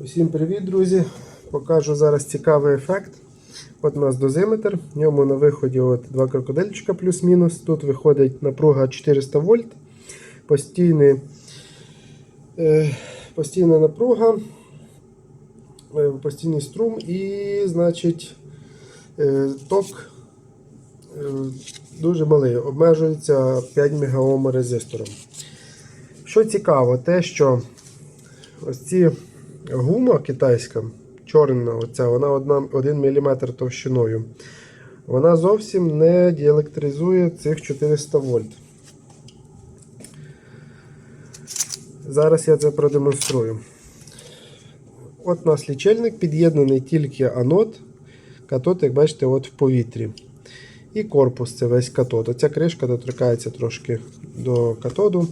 Усім привіт, друзі! Покажу зараз цікавий ефект. От у нас дозиметр, в ньому на виході от два крокодильчика плюс-мінус. Тут виходить напруга 400 вольт, постійний, е, постійна напруга, е, постійний струм і, значить, е, ток е, дуже малий, обмежується 5 мегаом резистором. Що цікаво, те, що ось ці гума китайська, чорна, оця, вона 1 мм товщиною. Вона зовсім не діелектризує цих 400 вольт. Зараз я це продемонструю. От у нас лічильник під'єднаний тільки анод. Катод, як бачите, от в повітрі. І корпус це весь катод. Оця кришка доторкається трошки до катоду.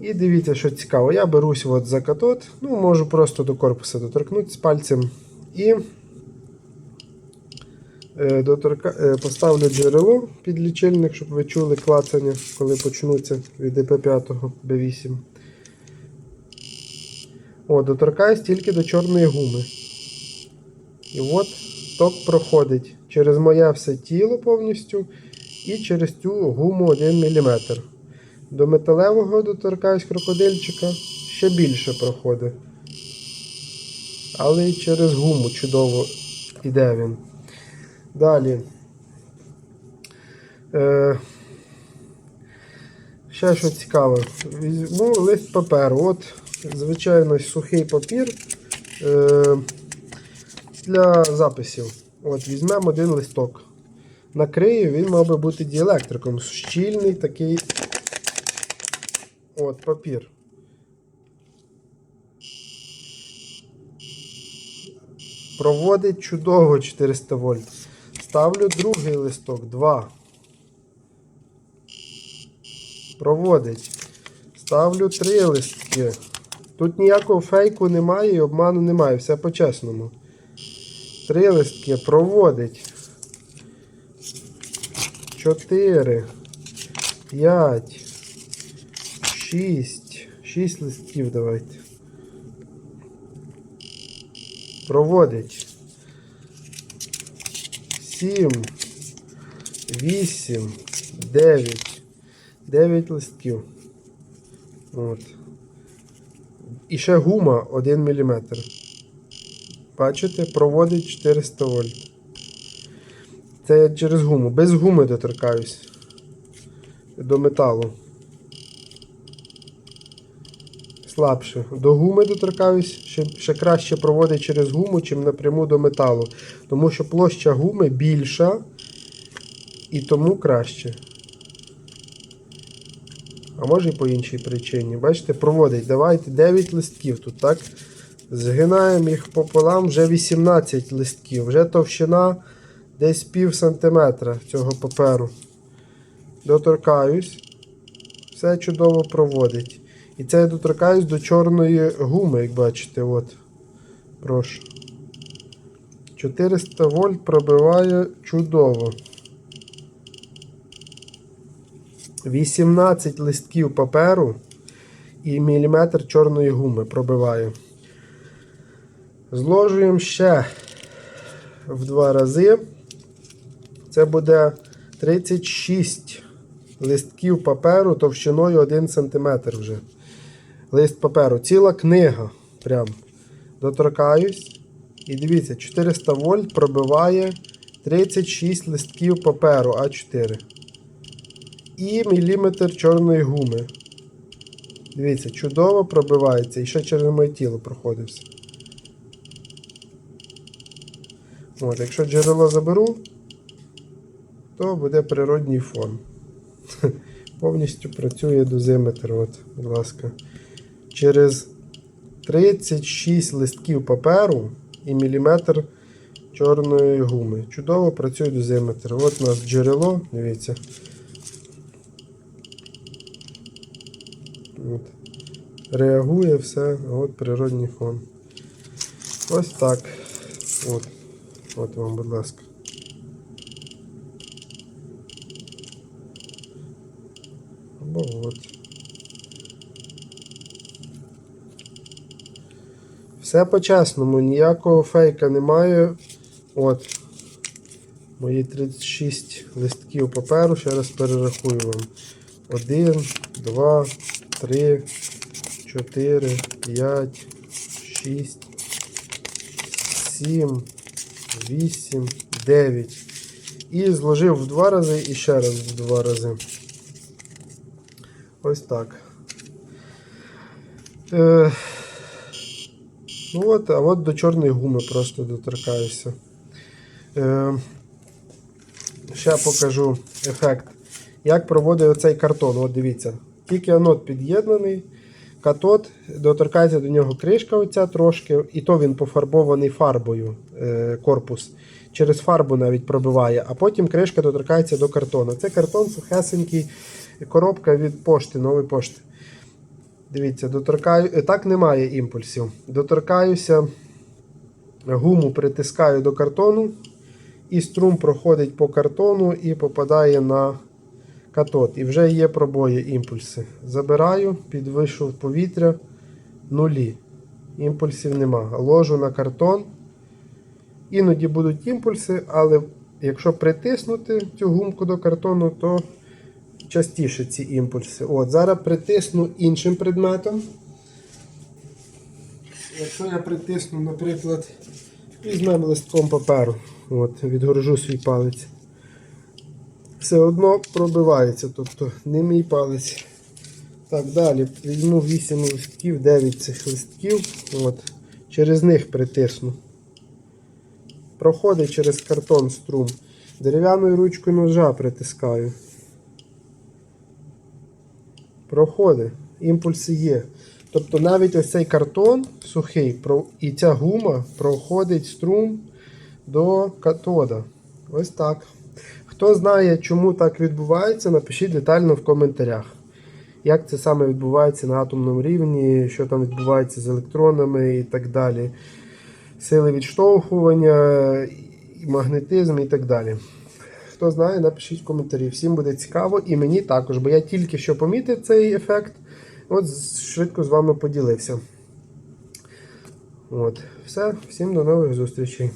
І дивіться, що цікаво. Я берусь от за катод, ну, можу просто до корпуса доторкнутися пальцем. І е, доторка... е, поставлю джерело під лічильник, щоб ви чули клацання, коли почнуться від ДП5 Б8. О, доторкаюсь тільки до чорної гуми. І от ток проходить через моє все тіло повністю і через цю гуму 1 мм. До металевого доторкаюсь крокодильчика ще більше проходить. Але і через гуму чудово йде він. Далі. Е, ще що цікаве. Візьму лист паперу. От, звичайно, сухий папір е, для записів. От, Візьмемо один листок. Накрию, він мав би бути діелектриком. Щільний такий От, папір. Проводить чудово 400 вольт. Ставлю другий листок, 2. Проводить. Ставлю три листки. Тут ніякого фейку немає і обману немає, все по-чесному. Три листки проводить. 4. 5. 6. 6 листків давайте. Проводить. 7. 8. 9. 9 листків. От. І ще гума 1 мм. Бачите, проводить 400 вольт. Це я через гуму. Без гуми доторкаюсь до металу. Слабше. До гуми доторкаюсь, ще, ще краще проводить через гуму, чим напряму до металу. Тому що площа гуми більша і тому краще. А може і по іншій причині. Бачите, проводить. Давайте 9 листків тут, так? Згинаємо їх пополам, вже 18 листків. Вже товщина десь пів сантиметра цього паперу. Доторкаюсь. Все чудово проводить. І це я доторкаюсь до чорної гуми, як бачите, от. Прошу. 400 вольт пробиває чудово. 18 листків паперу і міліметр чорної гуми пробиває. Зложуємо ще в два рази. Це буде 36 листків паперу товщиною 1 см вже. Лист паперу. Ціла книга. Прям. Доторкаюсь. І дивіться, 400 вольт пробиває 36 листків паперу А4. І міліметр чорної гуми. Дивіться, чудово пробивається. І ще через моє тіло проходився. От, якщо джерело заберу, то буде природній фон. Повністю працює дозиметр. От, будь ласка. Через 36 листків паперу і міліметр чорної гуми. Чудово працює дозиметр. От у нас джерело, дивіться. От. Реагує все, от природній фон. Ось так. От. От вам, будь ласка. Або от. Все по-чесному, ніякого фейка немає. От. Мої 36 листків паперу. Ще раз перерахую вам. 1, 2, 3, 4, 5, 6, 7, 8, 9. І зложив в два рази і ще раз в два рази. Ось так. Е, ну от, а от до чорної гуми просто доторкаюся. Е, ще покажу ефект. Як проводить оцей картон. От дивіться. Тільки анод під'єднаний. Катод, доторкається до нього кришка оця трошки, і то він пофарбований фарбою е, корпус. Через фарбу навіть пробиває, а потім кришка доторкається до картону. Це картон сухесенький, коробка від пошти, нової пошти. Дивіться, доторкаю. е, Так немає імпульсів. Доторкаюся, гуму притискаю до картону, і струм проходить по картону і попадає на катод. І вже є пробої імпульси. Забираю, підвишу в повітря нулі. Імпульсів нема. Ложу на картон. Іноді будуть імпульси, але якщо притиснути цю гумку до картону, то частіше ці імпульси. От, Зараз притисну іншим предметом. Якщо я притисну, наприклад, візьмемо листком паперу, от, відгорожу свій палець. Все одно пробивається, тобто не мій палець. Так, далі візьму 8 листків, 9 цих листків, от, через них притисну. Проходить через картон струм. Дерев'яною ручкою ножа притискаю. Проходить. Імпульси є. Тобто навіть ось цей картон сухий і ця гума проходить струм до катода. Ось так. Хто знає, чому так відбувається, напишіть детально в коментарях. Як це саме відбувається на атомному рівні, що там відбувається з електронами і так далі. Сили відштовхування, магнетизм і так далі. Хто знає, напишіть коментарі. Всім буде цікаво і мені також, бо я тільки що помітив цей ефект. От швидко з вами поділився. От, все, всім до нових зустрічей.